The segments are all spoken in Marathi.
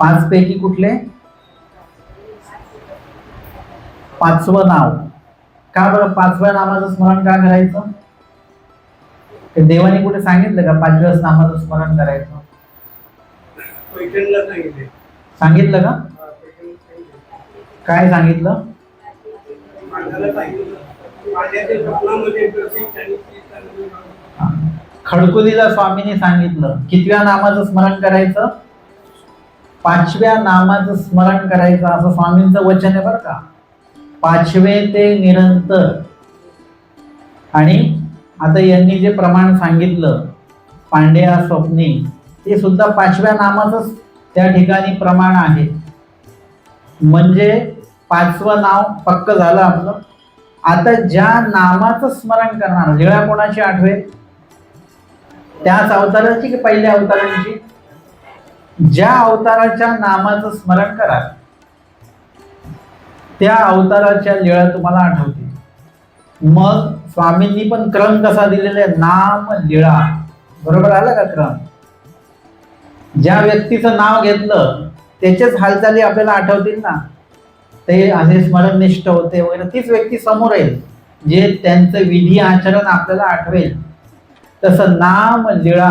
पाच पैकी कुठले? पाचवं नाव. का बरं पाचव्या नामाचं स्मरण का करायचं? ते देवाने कुठे सांगितलं का पाचव्या नामाचं स्मरण करायचं? सांगितले. सांगितलं का. काय सांगितलं. खडकुलीला स्वामीने सांगितलं. कितव्या नामाचं स्मरण करायचं? पाचव्या नामाचं स्मरण करायचं असं स्वामींचं वचन आहे बरं का. पाचवे ते निरंतर. आणि आता यांनी जे प्रमाण सांगितलं पांड्या स्वप्नी ते सुद्धा पाचव्या नामाचंच त्या ठिकाणी प्रमाण आहे. म्हणजे पाचवं नाव पक्क झालं आपलं. आता ज्या नामाचं स्मरण करणार जेव्हा कोणाची आठवेल? त्याच अवताराची की पहिल्या अवताराची? ज्या अवताराच्या नामाचं स्मरण करा त्या अवताराच्या लीळा तुम्हाला आठवतील. मग स्वामींनी पण क्रम कसा दिलेला आहे? नाम लीळा बरोबर आला का क्रम? ज्या व्यक्तीचं नाव घेतलं त्याचेच हालचाली आपल्याला आठवतील ना? ते असे स्मरणनिष्ठ होते वगैरे. तीच व्यक्ती समोर येईल जे त्यांचं विधी आचरण आपल्याला आठवेल. तसं नाम लीळा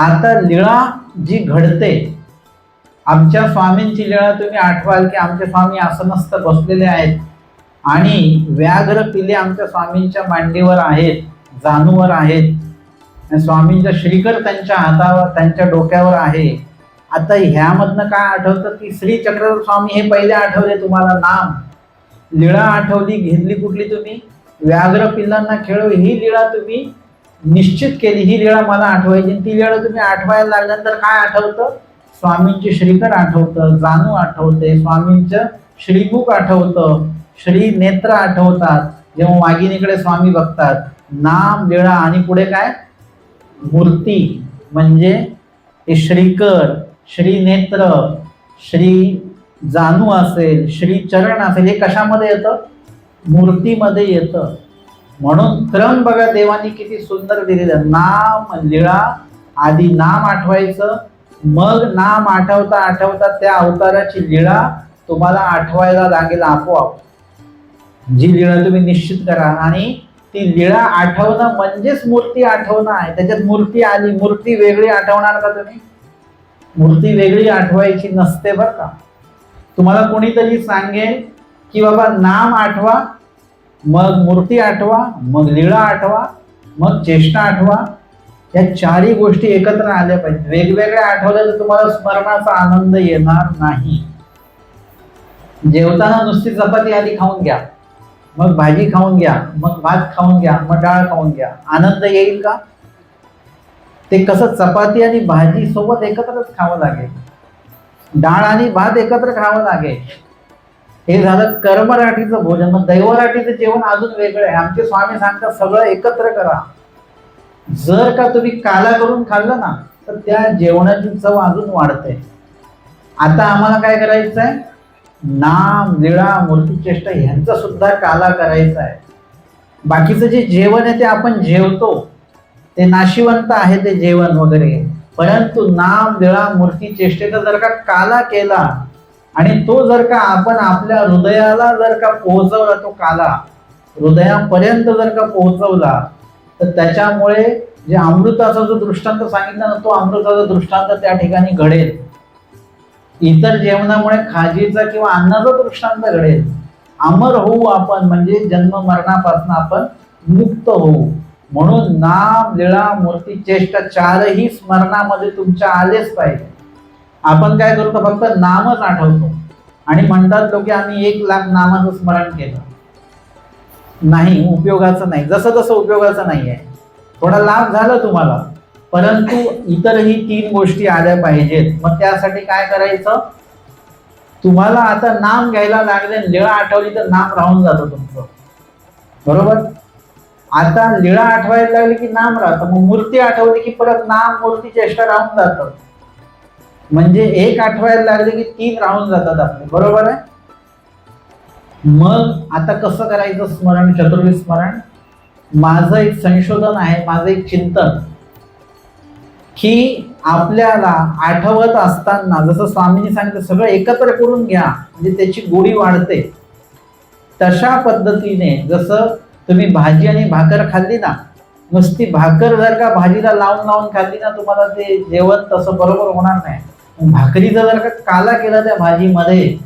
आता लीळा जी घडते. आमच्या स्वामींची लीळा तुम्ही आठवाल की आमचे स्वामी आसनस्थ बसलेले आहेत. आणि व्याघ्र पिले आमच्या स्वामींच्या मांडीवर आहेत जानूवर आहेत. स्वामींचा श्रीकर त्यांच्या हातावर त्यांच्या डोक्यावर आहे. आता ह्यामधनं काय आठवतं? की श्री चक्रधर स्वामी हे पहिले आठवले तुम्हाला नाम. लीळा आठवली घेतली कुठली तुम्ही? व्याघ्र पिल्लांना खेळव ही लीळा तुम्ही निश्चित केली. ही लीळा मला आठवायची. आणि ती लीळा तुम्ही आठवायला लागल्यानंतर काय आठवतं? स्वामींचे श्रीकर आठवतं जानू आठवते स्वामींचं श्रीमुख आठवतं श्री नेत्र आठवतात जेव्हा वाघिणीकडे स्वामी बघतात. नाम लीळा आणि पुढे काय? मूर्ती म्हणजे ते श्रीकर श्री नेत्र श्री जानू असेल श्री चरण असेल हे कशामध्ये येतं? मूर्तीमध्ये येतं. म्हणून क्रम बघा देवानी किती सुंदर दिलेलं. नाम लिळा आधी नाम आठवायचं मग नाम आठवता आठवता त्या अवताराची लिळा तुम्हाला आठवायला लागेल आपोआप. जी लिळा तुम्ही निश्चित करा आणि ती लिळा आठवणं म्हणजेच मूर्ती आठवणं आहे. त्याच्यात मूर्ती आली मूर्ती वेगळी आठवणार का तुम्ही? मूर्ती वेगळी आठवायची नसते बरं का. तुम्हाला कोणीतरी सांगेल की बाबा नाम आठवा मग मूर्ती आठवा मग लीळा आठवा मग चेष्टा आठवा. या चारही गोष्टी एकत्र आल्या पाहिजेत. वेगवेगळ्या आठवल्या तर तुम्हाला स्मरणाचा आनंद येणार नाही. जेवताना नुसती चपाती आधी खाऊन घ्या. मग भाजी खाऊन घ्या मग भात खाऊन घ्या मग डाळ खाऊन घ्या. आनंद येईल का? ते कसं चपाती आणि भाजी सोबत एकत्रच खावं लागेल. डाळ आणि भात एकत्र खावं लागेल. हे झालं कर्मराठीचं भोजन. मग दैवराठीचं जेवण अजून वेगळं आहे. आमचे स्वामी सांगतात सगळं एकत्र करा. जर का तुम्ही काला करून खाल्लं ना तर त्या जेवणाची चव अजून वाढते. आता आम्हाला काय करायचं आहे नाम निळा मूर्तीचेष्टा ह्यांचा सुद्धा काला करायचा आहे बाकीचं जे जेवण आहे ते आपण जेवतो. ते नाशिवंत आहे ते जेवण वगैरे. परंतु नाम लीळा मूर्ती चेष्टेचा जर का काला केला आणि तो जर का आपण आपल्या हृदयाला जर का पोहोचवला तो काला हृदयापर्यंत जर का पोहोचवला तर त्याच्यामुळे जे अमृताचा जो दृष्टांत सांगितला ना तो अमृताचा दृष्टांत त्या ठिकाणी घडेल. इतर जेवणामुळे खाजीचा किंवा अन्नाचा दृष्टांत घडेल. अमर होऊ आपण म्हणजे जन्म मरणापासून आपण मुक्त होऊ. म्हणून नाम लिळा मूर्ती चेष्टा चारही स्मरणामध्ये तुमच्या आलेच पाहिजे. आपण काय करतो फक्त नामच आठवतो. आणि म्हणतात लोक आम्ही एक लाख नामाचं स्मरण केलं. नाही उपयोगाचं नाही. जसं तसं उपयोगाचं नाही आहे थोडा लाभ झाला तुम्हाला. परंतु इतरही तीन गोष्टी आल्या पाहिजेत. मग त्यासाठी काय करायचं? तुम्हाला आता नाम घ्यायला लागले लीळा आठवली तर नाम राहून जातं तुमचं. बरोबर? आता लीळा आठवायला लागली की नाम राहतं. मग मूर्ती आठवली की परत नाम मूर्ती चेष्टा राहून जातं. म्हणजे एक आठवायला लागले की तीन राहून जातात आपले. बरोबर आहे? मग आता कसं करायचं स्मरण चतुर्वी स्मरण? माझं एक संशोधन आहे माझं एक चिंतन. की आपल्याला आठवत असताना जसं स्वामींनी सांगितलं सगळं एकत्र करून घ्या म्हणजे त्याची गोडी वाढते. तशा पद्धतीने जसं तुम्ही भाजी आणि भाकर खाल्ली ना नुसती भाकर जर का भाजीला लावून लावून खाल्ली ना तुम्हाला ते जेवण तसं बरोबर होणार नाही. भाकरीचा जर का काला केला त्या भाजीमध्ये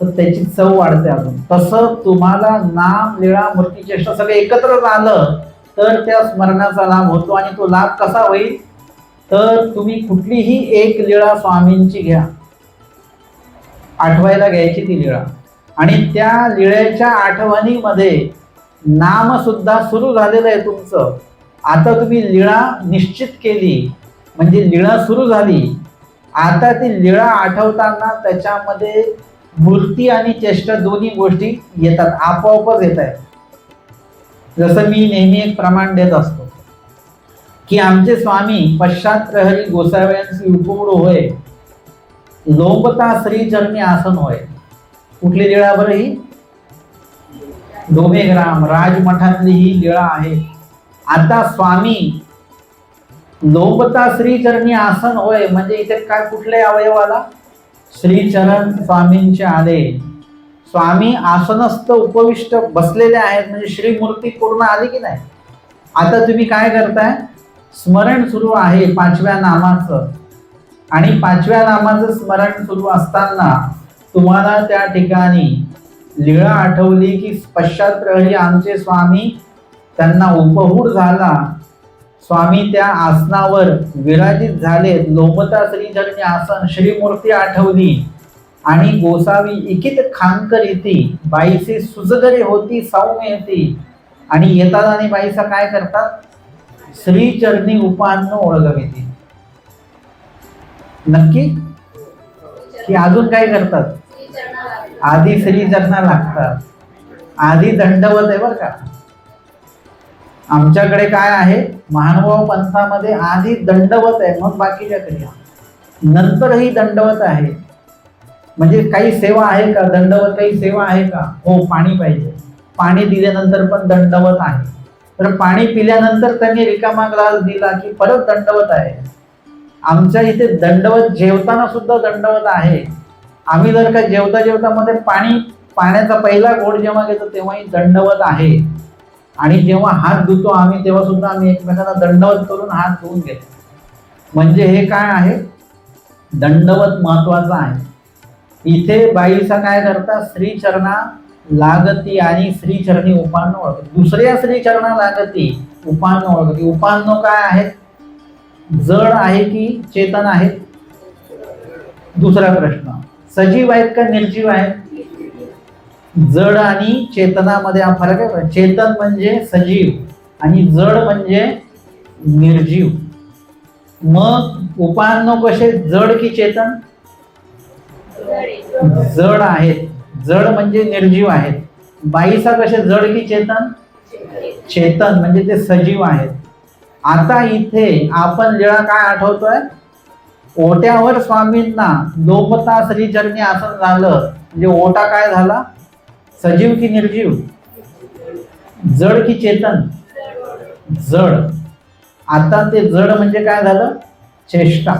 तर त्याची चव वाढते अजून. तसं तुम्हाला नाम लीळा मूर्तीचेष्टा सगळं एकत्र आलं तर त्या स्मरणाचा लाभ होतो आणि तो लाभ कसा होईल? तर तुम्ही कुठलीही एक लीळा स्वामींची घ्या. आठवायला घ्यायची ती लिळा. आणि त्या लिळ्याच्या आठवणीमध्ये नामसुद्धा सुरू झालेलं आहे तुमचं. आता तुम्ही लिळा निश्चित केली म्हणजे लीळा सुरू झाली आता ती लिळा आठवताना त्याच्यामध्ये मूर्ती आणि चेष्टा दोन्ही गोष्टी येतात आपोआपच येत आहेत. जसं मी नेहमी एक प्रमाण देत असतो की आमचे स्वामी पश्चात प्रहरी गोसाव्यांची उपगुड होय लोंबता श्रीचरणी आसन होय. कुठली लिळा बरं ही? डोमेग्राम राजमठातली ही लिळा आहे. आता स्वामी लोकता श्रीचरणी आसन होय म्हणजे इथे काय कुठले अवयवाला? श्रीचरण स्वामींचे आले. स्वामी आसनस्थ उपविष्ट बसलेले आहेत म्हणजे श्रीमूर्ती पूर्ण आली की नाही? आता तुम्ही काय करताय? स्मरण सुरू आहे पाचव्या नामाचं. आणि पाचव्या नामाचं स्मरण सुरू असताना तुम्हाला त्या ठिकाणी लीळा आठवली की पश्चात प्रहरी आमचे स्वामी. त्यांना उपहूर झाला. स्वामी त्या आसनावर विराजित झाले. लोमता श्रीचरणी आसन श्रीमूर्ती आठवली. आणि गोसावी इकित खानकर येते बाईचे सुजगरी होती सौम्य येते आणि येतात आणि बाईचा काय करतात? श्रीचरणी उपान्न ओळखविते नक्की? की अजून काय करतात? आधी श्रीचरणा लागतात. आधी दंडवत आहे बरं का. आमच्याकडे काय आहे? महानुभाव पंथामध्ये आधी दंडवत आहे मग बाकीच्या क्रिया नंतरही दंडवत आहे. म्हणजे काही सेवा आहे का? दंडवत काही सेवा आहे का? हो पाणी पाहिजे. पाणी दिल्यानंतर पण दंडवत आहे. तर पाणी पिल्यानंतर त्यांनी रिकामा ग्लास दिला की परत दंडवत आहे. आमच्या इथे दंडवत जेवताना सुद्धा दंडवत आहे. आम्ही जर का जेवता जेवता मध्ये पाणी पाण्याचा पहिला घोड जेव्हा घेतो तेव्हाही दंडवत आहे. आणि जेव्हा हात धुतो आम्ही तेव्हा सुद्धा आम्ही एकमेकांना दंडवत करून हात धुवून घेतो. म्हणजे हे काय आहे? दंडवत महत्वाचं आहे. इथे बाईचा काय करता? श्रीचरणा लागती आणि श्रीचरणी उपान्न ओळखते. दुसऱ्या श्रीचरणा लागती उपान्न ओळखते. उपान्न काय आहेत जड आहे की चेतन आहे? दुसरा प्रश्न. सजीव आहेत का निर्जीव आहेत? जड आणि चेतनामध्ये हा फरक आहे. चेतन म्हणजे सजीव आणि जड म्हणजे निर्जीव. मग उपान्न कसे जड की चेतन? जड आहेत. जड म्हणजे निर्जीव आहेत. बाईसा कसे जड की चेतन? चेतन म्हणजे ते सजीव आहेत. आता इथे आपण जेव्हा काय आठवतोय? ओट्यावर स्वामींना लोपता श्रीचरणी आसन झालं. म्हणजे ओटा काय झाला? सजीव की निर्जीव? जड की चेतन? जड. आता ते जड म्हणजे काय झालं? चेष्टा.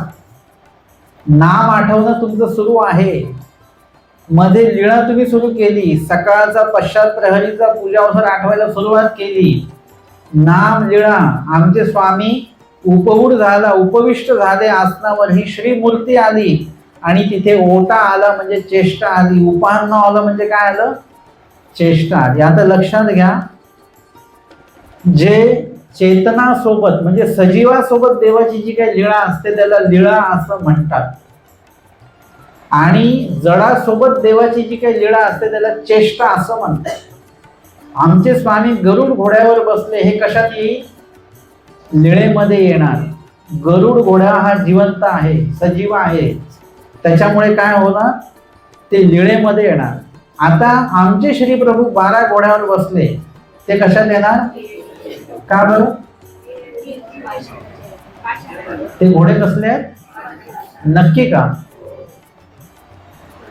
नाम आठवणं तुमचं सुरू आहे. मध्ये लीळा तुम्ही सुरू केली. सकाळचा पश्चात प्रहरीचा पूजावसर आठवायला सुरुवात केली. नाम लीळा. आमचे स्वामी उपहूड झाला. उपविष्ट झाले. आसनावर ही श्रीमूर्ती आली. आणि तिथे ओटा आला म्हणजे चेष्टा आली. उपान्न आलं म्हणजे काय आलं? चेष्टा आली आता लक्षात घ्या. जे चेतनासोबत म्हणजे सजीवासोबत देवाची जी काही लीळा असते त्याला लीळा असं म्हणतात. आणि जडासोबत देवाची जी काही लीळा असते त्याला चेष्टा असं म्हणतात. आमचे स्वामी गरुड घोड्यावर बसले हे कशात येईल लीळेमध्ये येणार. गरुड घोडा हा जिवंत आहे सजीव आहे. त्याच्यामुळे काय होणार? ते लीळेमध्ये येणार. आता आमचे श्री प्रभू बारा घोड्यावर बसले ते कशात येणार? का बर? ते घोडे कसले आहेत? नक्की का?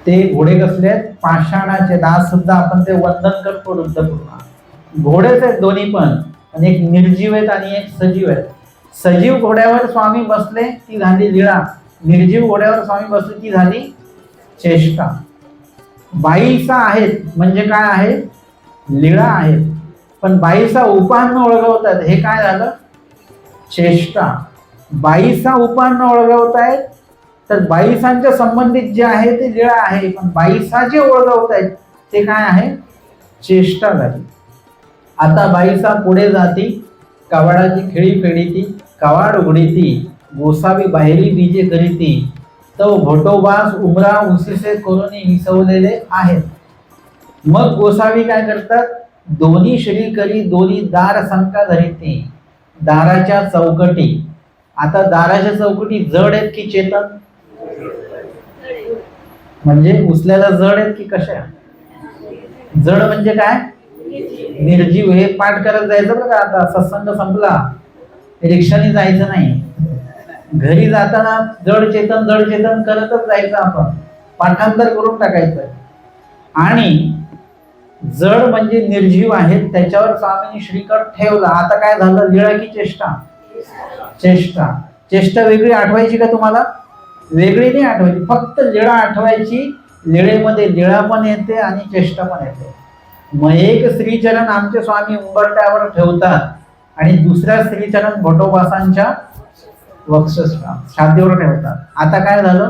ते घोडे कसले आहेत? पाषाणाचे. दास सुद्धा आपण ते वंदन करतो रुद्रपूर्ण घोडेच आहेत दोन्ही पण आणि एक निर्जीव आहेत आणि एक सजीव आहेत. सजीव घोड्यावर स्वामी बसले ती झाली लिळा. निर्जीव घोड्यावर स्वामी बसले ती झाली चेष्टा. बाईसा आहेत म्हणजे काय आहे? लिळा आहेत पण बाईसा उपांना ओळखवतात. हे काय झालं? चेष्टा. बाईसा उपान ओळखवतायत तर बाईसांच्या संबंधित जे आहे ते लिळा आहे. पण बाईसा जे ओळखवतायत ते काय आहे? चेष्टा झाली. आता बाईसा पुढे जाती कवाडाची खेळी फेडीती कवाड उघडीती गोसावी बाहेरी बीजे करीती तो भोटोबास उमरा उसिसे करूनही विसवलेले आहेत. मग गोसावी काय करतात? दोन्ही श्री करी दोन्ही दार संका धरिते. दाराच्या चौकटी. आता दाराच्या चौकटी जड आहेत की चेतन? म्हणजे उचल्याला जड आहेत की कशा? जड म्हणजे काय? निर्जीव. हे पाठ करत जायचं बरं का आता. सत्संग संपला. रिक्षाने जायचं नाही. घरी जाताना जड चेतन जड चेतन करतच जायचं आपण. पाठांतर करून टाकायचं. आणि जड म्हणजे निर्जीव आहेत त्याच्यावर स्वामींनी श्रीकर ठेवला. आता काय झालं? लिळा की चेष्टा. चेष्टा. चेष्टा वेगळी आठवायची का तुम्हाला? वेगळी नाही आठवायची. फक्त लिळा आठवायची. लिळेमध्ये लिळा पण येते आणि चेष्टा पण येते. मग एक श्रीचरण आमचे स्वामी उंबरट्यावर ठेवतात आणि दुसऱ्या श्रीचरण भटोबासांच्या वक्षस्थळा छातीवर ठेवतात. आता काय झालं?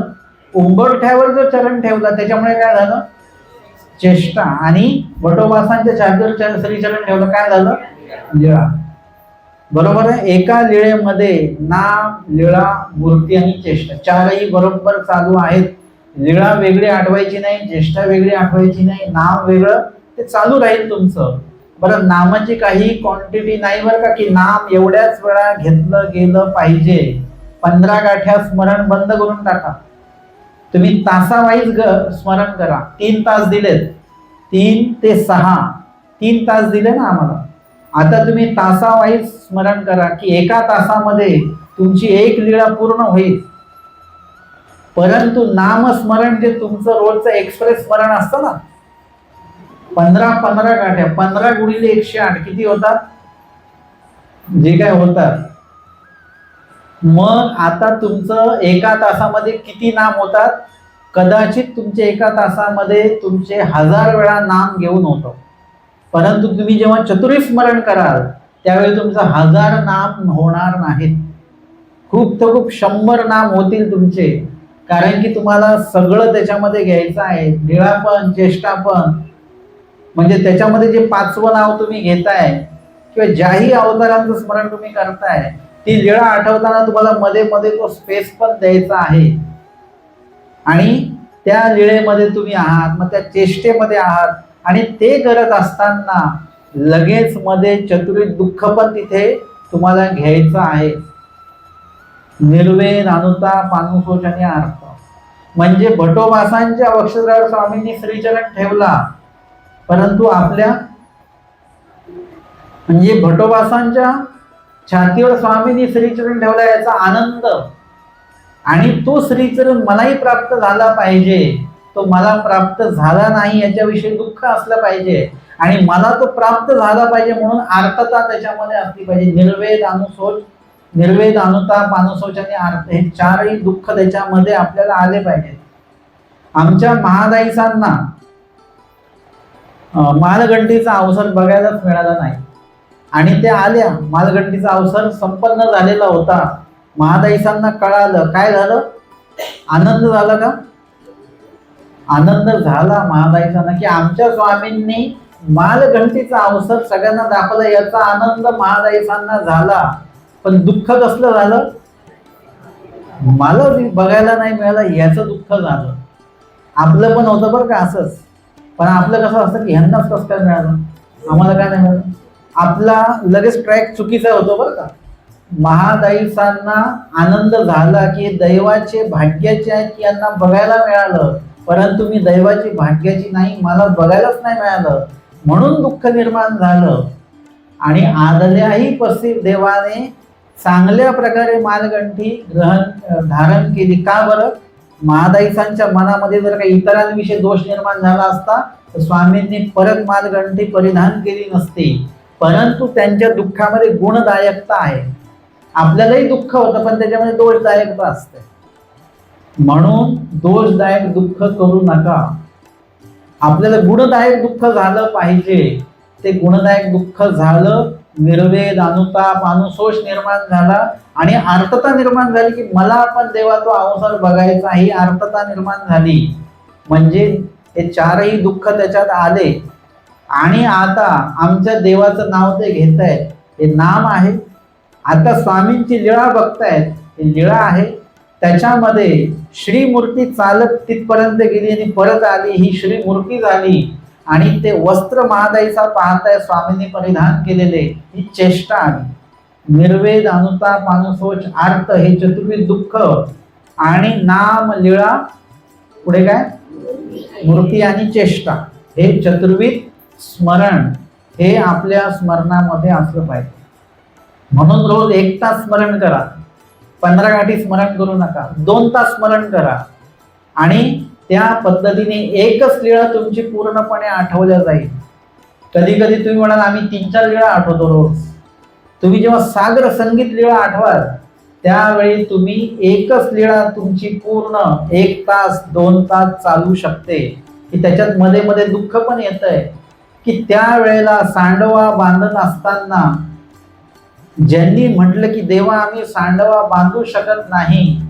उंबरठ्यावर जो चरण ठेवला त्याच्यामुळे काय झालं? चेष्टा आणि भटोबासांच्या छातीवर चरण- श्रीचरण ठेवलं. काय झालं? लिळा बरोबर आहे? एका लिळेमध्ये नाम लीळा मूर्ती आणि चेष्टा चारही बरोबर चालू आहेत. लिळा वेगळी आठवायची नाही ज्येष्ठा वेगळी आठवायची नाही नाम वेगळं ते चालू राहील तुमचं. बरं नामाची काही क्वांटिटी नाही बरं का की नाम एवढ्याच वेळा घेतलं गेलं पाहिजे. पंधरा गाठ्या स्मरण बंद करून टाका. तुम्ही तासावाईज ग स्मरण करा. तीन तास दिलेत. तीन ते सहा. तीन तास दिले ना आम्हाला. आता तुम्ही तासावाईज स्मरण करा की एका तासामध्ये तुमची एक लीळा पूर्ण होईल. परंतु नामस्मरण जे तुमचं रोजचं एक्सप्रेस स्मरण असतं ना पंधरा पंधरा गाठ्या पंधरा गुणिले एकशे आठ किती होतात? जे काय होतात? मग आता तुमचं एका तासामध्ये किती नाम होतात? कदाचित तुमचे एका तासामध्ये तुमचे हजार वेळा नाम घेऊन होतं. परंतु तुम्ही जेव्हा चतुरी स्मरण कराल त्यावेळी तुमचं हजार नाम होणार नाहीत. खूप तर खूप शंभर नाम होतील तुमचे. कारण की तुम्हाला सगळं त्याच्यामध्ये घ्यायचं आहे. निळापण ज्येष्ठापण म्हणजे त्याच्यामध्ये जे पाचवं नाव तुम्ही घेताय किंवा ज्याही अवतारांचं स्मरण तुम्ही करताय ती लीळा आठवताना तुम्हाला मध्ये मध्ये तो स्पेस पण द्यायचा आहे. आणि त्या लिळेमध्ये तुम्ही आहात मग त्या चेष्टेमध्ये आहात आणि ते करत असताना लगेच मध्ये चतुरित दुःख पण तिथे तुम्हाला घ्यायचं आहे. निर्वे नानुता पानुसोचने अर्थ म्हणजे भटोबासांच्या अक्षरावर स्वामींनी श्रीचरण ठेवला. परंतु आपल्या म्हणजे भटोबासांच्या छातीवर स्वामींनी श्रीचरण ठेवला याचा आनंद. आणि तो श्रीचरण मलाही प्राप्त झाला पाहिजे. तो मला प्राप्त झाला नाही याच्याविषयी दुःख असलं पाहिजे. आणि मला तो प्राप्त झाला पाहिजे म्हणून आर्तता त्याच्यामध्ये असली पाहिजे. निर्वेद अनुसोच निर्वेद अनुताप अनुसोच आणि अर्थ हे चारही दुःख त्याच्यामध्ये आपल्याला आले पाहिजेत आमच्या महादाईसांना मालगंडीचा अवसर बघायलाच मिळाला नाही. आणि त्या आल्या. मालगंडीचा अवसर संपन्न झालेला होता. महादाईसांना कळालं. काय झालं? आनंद झाला का? आनंद झाला महादाईसांना की आमच्या स्वामींनी मालघंटीचा अवसर सगळ्यांना दाखवला. याचा आनंद महादाईसांना झाला. पण दुःख कसलं झालं? मला बघायला नाही मिळालं याचं दुःख झालं. आपलं पण होतं बरं का असंच. पण आपलं कसं असतं की ह्यांनाच कसं काय मिळालं? आम्हाला काय नाही मिळालं? आपला लगेच ट्रॅक चुकीचा होतो बरं का. महादाईसांना आनंद झाला की दैवाचे भाग्याचे आहे की यांना बघायला मिळालं. परंतु मी दैवाची भाग्याची नाही मला बघायलाच नाही मिळालं. म्हणून दुःख निर्माण झालं. आणि आदल्याही पस्तीस देवाने चांगल्या प्रकारे मालगंठी ग्रहण धारण केली. का बरं? महादाईसांच्या मनामध्ये जर काही इतरांविषयी दोष निर्माण झाला असता तर स्वामींनी परत मालगंठी परिधान केली नसती. परंतु त्यांच्या दुःखामध्ये गुणदायकता आहे. आपल्यालाही दुःख होतं पण त्याच्यामध्ये दोषदायकता असते. म्हणून दोषदायक दुःख करू नका. आपल्याला गुणदायक दुःख झालं पाहिजे. ते गुणदायक दुःख झालं निर्वेद अनुताप अनुसोष निर्माण झाला आणि आर्तता निर्माण झाली की मला पण देवा तो अवसर बघायचा ही आर्तता निर्माण झाली. म्हणजे हे चारही दुःख त्याच्यात आले. आणि आता आमच्या देवाचं नाव ते घेत आहेत हे नाम आहे. आता स्वामींची लिळा बघतायत. ही लिळा आहे. त्याच्यामध्ये श्रीमूर्ती चालत तिथपर्यंत गेली आणि परत आली. ही श्रीमूर्ती झाली. आणि ते वस्त्र महादाईचा पाहताय स्वामींनी परिधान केलेले. ही चेष्टा आली निर्वेद अनुताप अनुसोच आर्त हे चतुर्विध दुःख आणि नाम लीळा पुढे काय? मूर्ती आणि चेष्टा हे चतुर्विध स्मरण हे आपल्या स्मरणामध्ये असलं पाहिजे. म्हणून रोज एक तास स्मरण करा. पंधरा गाठी स्मरण करू नका. दोन तास स्मरण करा. आणि त्या पद्धतीने एकच लीळा तुमची पूर्णपणे आठवल्या जाईल. कधी कधी तुम्ही म्हणाल आम्ही तीन चार लीळा आठवतो रोज. तुम्ही जेव्हा सागर संगीत लीळा आठवाल त्यावेळी तुम्ही एकच लीळा तुमची पूर्ण एक तास दोन तास चालू शकते. की त्याच्यात मध्ये मध्ये दुःख पण येत आहे की त्यावेळेला सांडवा बांधत असताना ज्यांनी म्हटलं की देवा आम्ही सांडवा बांधू शकत नाही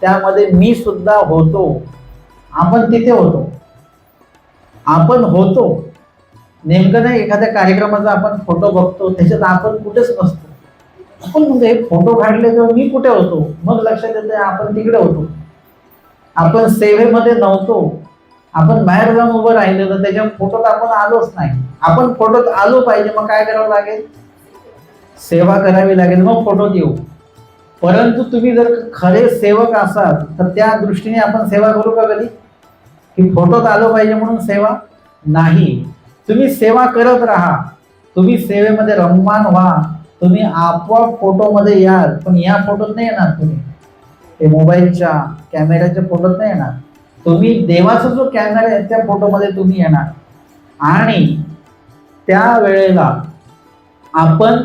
त्यामध्ये मी सुद्धा होतो. आपण तिथे होतो. आपण होतो. नेमकं नाही एखाद्या कार्यक्रमाचा आपण फोटो बघतो त्याच्यात आपण कुठेच नसतो. आपण म्हणजे फोटो काढले तेव्हा मी कुठे होतो? मग लक्षात येते आपण तिकडे होतो. आपण सेवेमध्ये नव्हतो. आपण बाहेर जाऊन उभं राहिलो तर त्याच्या फोटोत आपण आलोच नाही. आपण फोटोत आलो पाहिजे मग काय करावं लागेल? सेवा करावी लागेल मग फोटोत येऊ. परंतु तुम्ही जर खरे सेवक असाल तर त्या दृष्टीने आपण सेवा करू का कधी? की फोटोत आलो पाहिजे म्हणून सेवा नाही. तुम्ही सेवा करत राहा. तुम्ही सेवेमध्ये रममान व्हा. तुम्ही आपोआप फोटोमध्ये याल पण या फोटोत नाही येणार तुम्ही. ते मोबाईलच्या कॅमेऱ्याच्या फोटोत नाही येणार. तुम्ही देवाचा जो कॅमेरा आहे त्या फोटोमध्ये तुम्ही येणार. आणि त्या वेळेला आपण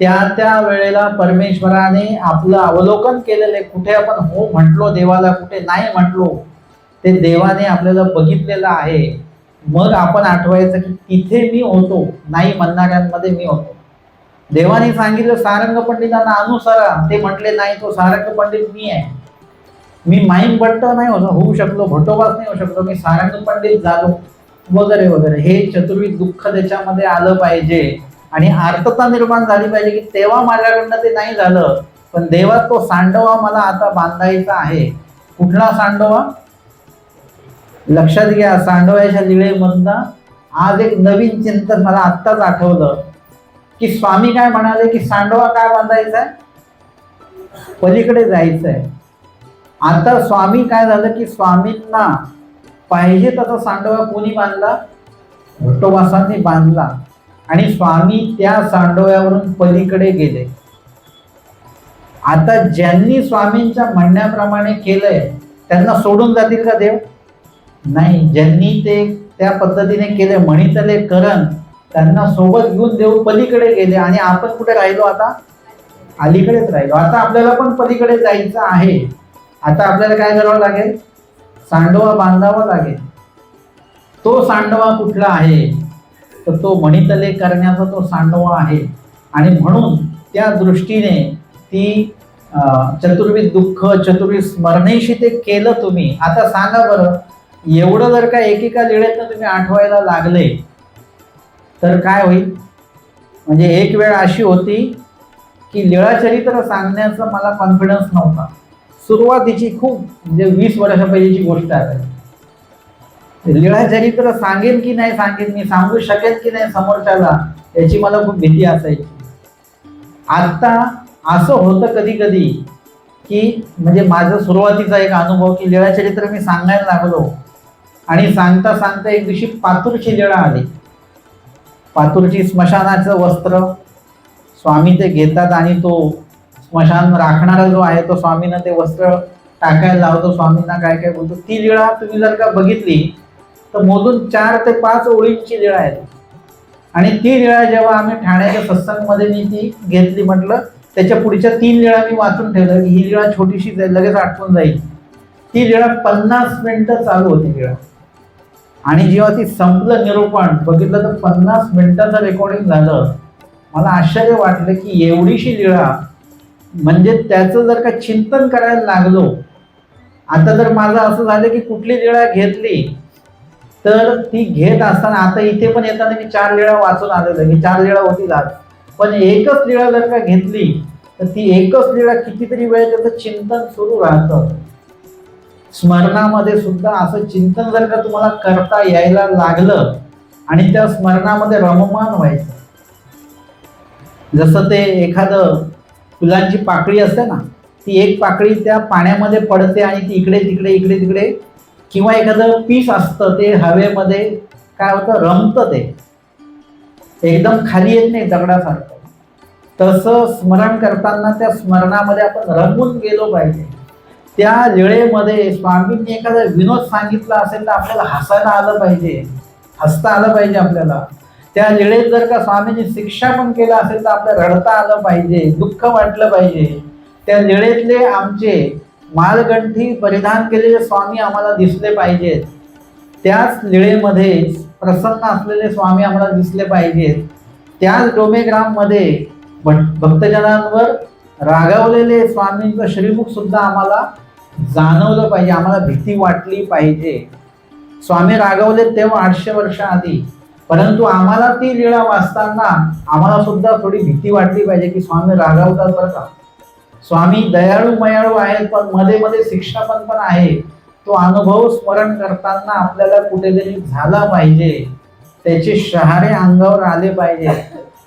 त्या त्या वेळेला परमेश्वराने आपलं अवलोकन केलेलं कुठे आपण हो म्हटलो देवाला कुठे नाही म्हटलो ते देवाने आपल्याला बघितलेलं आहे. मग आपण आठवायचं की तिथे मी होतो नाही म्हणणाऱ्यांमध्ये मी होतो. देवाने सांगितलं सारंग पंडितांना अनुसरा ते म्हटले नाही तो सारंग पंडित मी आहे. मी माईम भट्ट नाही होऊ शकलो भट्टोबास नाही होऊ शकलो मी सारंग पंडित झालो वगैरे वगैरे. हे चतुर्विध दुःख त्याच्यामध्ये आलं पाहिजे. आणि आर्तता निर्माण झाली पाहिजे की तेव्हा माझ्याकडनं ते नाही झालं. पण देवा तो सांडवा मला आता बांधायचा आहे. कुठला सांडवा? लक्षात घ्या सांडव्याच्या लिळेमधनं आज एक नवीन चिंतन मला आत्ताच आठवलं. की स्वामी काय म्हणाले की सांडवा काय बांधायचा आहे? पलीकडे जायचं आहे आता स्वामी काय झालं की स्वामींना पाहिजे तसा सांडवा कोणी बांधला? भट्टोबासांनी बांधला. आणि स्वामी त्या सांडव्यावरून पलीकडे गेले. आता ज्यांनी स्वामींच्या म्हणण्याप्रमाणे केलंय त्यांना सोडून जातील का देव? नाही. ज्यांनी ते त्या पद्धतीने केले म्हणितले करण त्यांना सोबत घेऊन देव पलीकडे गेले. आणि आपण कुठे राहिलो आता? अलीकडेच राहिलो. आता आपल्याला पण पलीकडे जायचं आहे. आता आपल्याला काय करावं लागेल? सांडवा बांधावा लागेल. तो सांडवा कुठला आहे? तर तो मणितले करण्याचा तो सांडवा आहे. आणि म्हणून त्या दृष्टीने ती चतुर्विध दुःख चतुर्विध स्मरणेशी ते केलं तुम्ही. आता सांगा बरं एवढं जर का एकेका लिळेतनं तुम्ही आठवायला लागले तर काय होईल? म्हणजे एक वेळ अशी होती की लीळाचरित्र सांगण्याचा मला कॉन्फिडन्स नव्हता. सुरुवातीची खूप म्हणजे वीस वर्षापैकीची गोष्ट आहे. लीळाचरित्र सांगेन की नाही सांगेन मी सांगू शकेन की नाही समोरच्याला याची मला खूप भीती असायची. आत्ता असं होतं कधी कधी की म्हणजे माझं सुरुवातीचा एक अनुभव की लीळाचरित्र मी सांगायला लागलो. आणि सांगता सांगता एक दिवशी पातूरची लीळा आली. पातूरची स्मशानाचं वस्त्र स्वामी ते घेतात आणि तो स्मशान राखणारा जो आहे तो स्वामींना ते वस्त्र टाकायला लावतो स्वामींना काय काय बोलतो. ती लिळा तुम्ही जर का बघितली तर मोजून चार ते पाच ओळींची लिळा आहे. आणि ती लिळा जेव्हा आम्ही ठाण्याच्या सत्संगमध्ये मी ती घेतली म्हटलं त्याच्या पुढच्या तीन लिळा मी वाचून ठेवलं की ही लिळा छोटीशी लगेच आठवून जाईल. ती लिळा पन्नास मिनिटं चालू होती लिळा. आणि जेव्हा ती संपलं निरूपण बघितलं तर पन्नास मिनिटाचं रेकॉर्डिंग झालं. मला आश्चर्य वाटलं की एवढीशी लिळा म्हणजे त्याचं जर का चिंतन करायला लागलो आता जर माझं असं झालं की कुठली लिळा घेतली तर ती घेत असताना आता इथे पण येताना मी चार लिळा वाचून आलेलो मी चार लिळा होती आज पण एकच लिळा जर का घेतली तर ती एकच लिळा कितीतरी वेळ त्याचं चिंतन सुरू राहतं. स्मरणामध्ये सुद्धा असं चिंतन जर का तुम्हाला करता यायला लागलं आणि त्या स्मरणामध्ये रममान व्हायचं. जसं ते एखादं फुलांची पाकळी असते ना ती एक पाकळी त्या पाण्यामध्ये पडते आणि ती इकडे तिकडे इकडे तिकडे किंवा एखादं पीस असतं ते हवेमध्ये काय होतं रमतं ते. एकदम खाली येत नाही दगडासारखं. तसं स्मरण करताना त्या स्मरणामध्ये आपण रंगून गेलो पाहिजे. त्या वेळेमध्ये स्वामींनी एखादा विनोद सांगितला असेल तर आपल्याला हसायला आलं पाहिजे. हसता आलं पाहिजे आपल्याला. त्या वेळेत जर का स्वामींनी शिक्षा पण केलं असेल तर आपलं रडता आलं पाहिजे दुःख वाटलं पाहिजे. त्या वेळेतले आमचे मालगंठी परिधान केलेले स्वामी आम्हाला दिसले पाहिजेत. त्याच लिळेमध्ये प्रसन्न असलेले स्वामी आम्हाला दिसले पाहिजेत. त्याच डोमेग्राममध्ये भट- भक्तजनांवर रागावलेले स्वामींचं श्रीमुख सुद्धा आम्हाला जाणवलं पाहिजे आम्हाला भीती वाटली पाहिजे. स्वामी रागावले तेव्हा आठशे वर्ष आधी. परंतु आम्हाला ती लीळा वाचताना आम्हाला सुद्धा थोडी भीती वाटली पाहिजे की स्वामी रागावतात बरं का. स्वामी दयाळू मयाळू आहेत पण मध्ये मध्ये शिक्षा पण पण आहे. तो अनुभव स्मरण करताना आपल्याला कुठेतरी झाला पाहिजे. त्याचे शहारे अंगावर आले पाहिजे.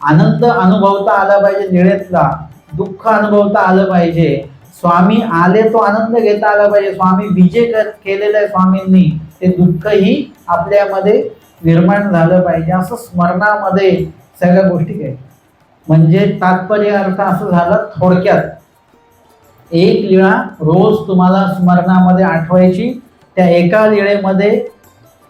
आनंद अनुभवता आला पाहिजे निळेतला. दुःख अनुभवता आलं पाहिजे. स्वामी आले तो आनंद घेता आला पाहिजे. स्वामी विजय केलेला आहे स्वामींनी. ते दुःखही आपल्यामध्ये निर्माण झालं पाहिजे असं स्मरणामध्ये सगळ्या गोष्टी काय म्हणजे तात्पर्य अर्थ असं झालं थोडक्यात. एक लिळा रोज तुम्हाला स्मरणामध्ये आठवायची त्या एका लिळेमध्ये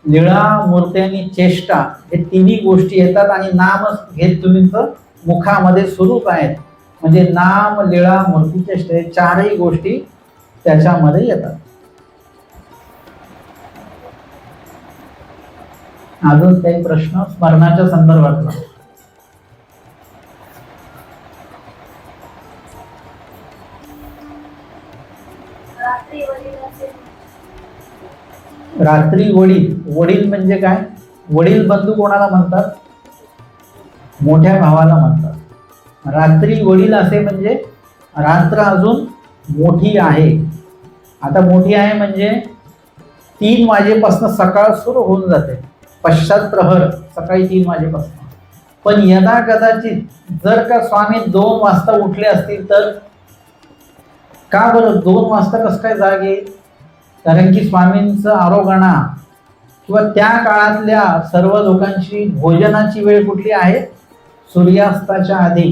लिळा मूर्ती आणि चेष्टा हे तिन्ही गोष्टी येतात आणि नाम घेत तुमचं मुखामध्ये स्वरूप आहेत. म्हणजे नाम लिळा मूर्ती चेष्टा हे चारही गोष्टी त्याच्यामध्ये येतात. अजून काही प्रश्न स्मरणाच्या संदर्भातला रात्री वडील रात्री वडील. वडील म्हणजे काय? वडील बंधू कोणाला म्हणतात? मोठ्या भावाला म्हणतात. रात्री वडील असे म्हणजे रात्र अजून मोठी आहे. आता मोठी आहे म्हणजे तीन वाजेपासून सकाळ सुरू होऊन जाते. पश्चात प्रहर सकाळी तीन वाजेपासून. पण यदा कदाचित जर का स्वामी दोन वाजता उठले असतील तर? का बरं? दोन वाजता कसं काय जाग? येईल कारण की स्वामींचं आरोगणा किंवा त्या काळातल्या सर्व लोकांची भोजनाची वेळ कुठली आहे? सूर्यास्ताच्या आधी.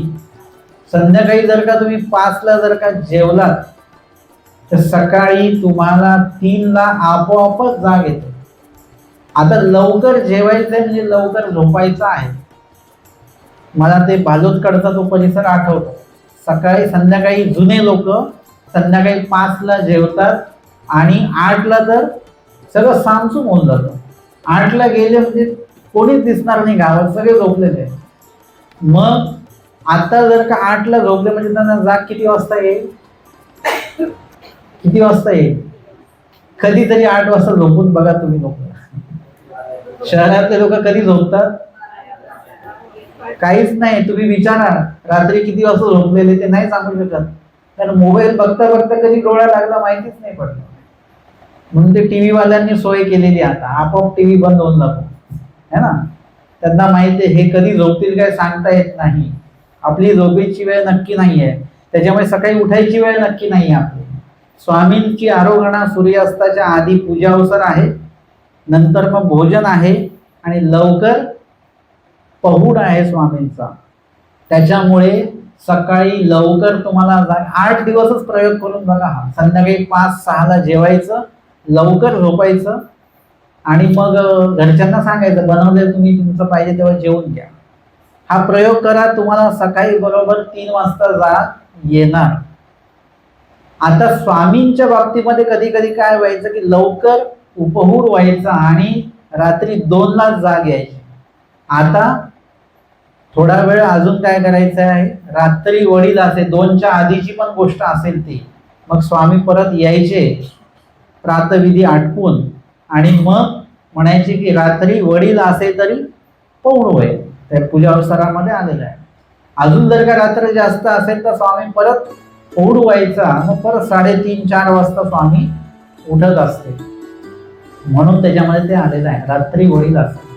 संध्याकाळी जर का तुम्ही पाचला जर का जेवलात तर सकाळी तुम्हाला तीनला आपोआपच जाग येते. आता लवकर जेवायचं आहे म्हणजे लवकर झोपायचं आहे. मला ते बालोदकडचा तो परिसर आठवतो. सकाळी संध्याकाळी जुने लोक संध्याकाळी पाचला जेवतात आणि आठला तर सगळं सामसूम होऊन जातं. आठला गेले म्हणजे कोणीच दिसणार नाही गावात सगळे झोपलेले मग आता जर का आठला झोपले म्हणजे त्यांना जाग किती वाजता येईल? किती वाजता येईल? कधीतरी आठ वाजता झोपून बघा तुम्ही लोक. शहरातले लोक कधी झोपतात? काहीच नाही. तुम्ही विचारा. रात्री किती वाजता झोपलेले ते नाही सांगू शकत. कारण मोबाईल बघता बघता कधी डोळा लागला माहितीच नाही पडलं. म्हणून ते टीव्ही वाल्यांनी सोय केलेली आता. आपोआप टीव्ही बंद होऊन जातो. है ना? त्यांना माहिती आहे हे कधी झोपतील काय सांगता येत नाही. आपली झोपेची वेळ नक्की नाही आहे त्याच्यामुळे सकाळी उठायची वेळ नक्की नाही आहे आपली. स्वामींची आरोगणा सूर्यास्ताच्या आधी पूजा अवसर आहे. नंतर मग भोजन आहे आणि लवकर पहुड आहे स्वामींचा. त्याच्यामुळे सकाळी लवकर तुम्हाला आठ दिवसच प्रयोग करून बघा हा. संध्याकाळी पाच सहाला जेवायचं लवकर झोपायचं आणि मग घरच्यांना सांगायचं बनवले तुम्ही तुमचं पाहिजे तेव्हा जेवून घ्या. हा प्रयोग करा तुम्हाला सकाळी बरोबर तीन वाजता जा येणार. आता स्वामींच्या बाबतीमध्ये कधी कधी काय व्हायचं की लवकर उपहूर व्हायचा आणि रात्री दोनला जाग यायची. आता थोडा वेळ अजून काय करायचं आहे? रात्री वडील असे दोनच्या आधीची पण गोष्ट असेल ती. मग स्वामी परत यायचे प्रातविधी आटपून. आणि मग म्हणायचे की रात्री वडील असे तरी पौण होय त्या पूजावसारामध्ये आलेलं आहे. अजून जर का रात्र जास्त असेल तर स्वामी परत पौड व्हायचा. मग परत साडेतीन चार वाजता स्वामी उठत असते म्हणून त्याच्यामध्ये ते आलेलं आहे. रात्री वडील असतं.